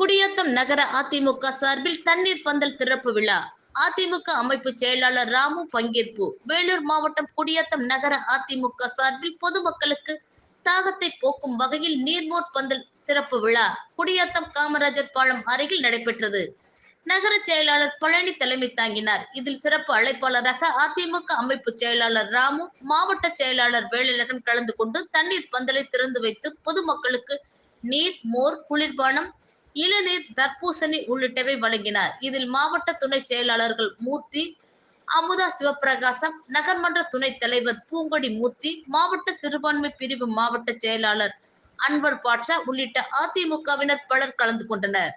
குடியாத்தம் நகர அதிமுக சார்பில் தண்ணீர் பந்தல் திறப்பு விழா. அதிமுக அமைப்பு செயலாளர் ராமு பங்கேற்பு. வேலூர் மாவட்டம் குடியாத்தம் நகர அதிமுக சார்பில் பொதுமக்களுக்கு தாகத்தை போக்கும் வகையில் நீர்மோர் பந்தல் திறப்பு விழா குடியாத்தம் காமராஜர் பாலம் அருகில் நடைபெற்றது. நகர செயலாளர் பழனி தலைமை தாங்கினார். இதில் சிறப்பு அழைப்பாளராக அதிமுக அமைப்பு செயலாளர் ராமு மாவட்ட செயலாளர் வேலழகன் கலந்து கொண்டு தண்ணீர் பந்தலை திறந்து வைத்து பொதுமக்களுக்கு நீர் மோர் குளிர்பானம் இளநீர் தர்பூசணி உள்ளிட்டவை வழங்கினார். இதில் மாவட்ட துணை செயலாளர்கள் மூர்த்தி அமுதா சிவபிரகாசம் நகர்மன்ற துணைத் தலைவர் பூங்கொடி மூர்த்தி மாவட்ட சிறுபான்மை பிரிவு மாவட்ட செயலாளர் அன்வர் பாட்ஷா உள்ளிட்ட அதிமுகவினர் பலர் கலந்து கொண்டனர்.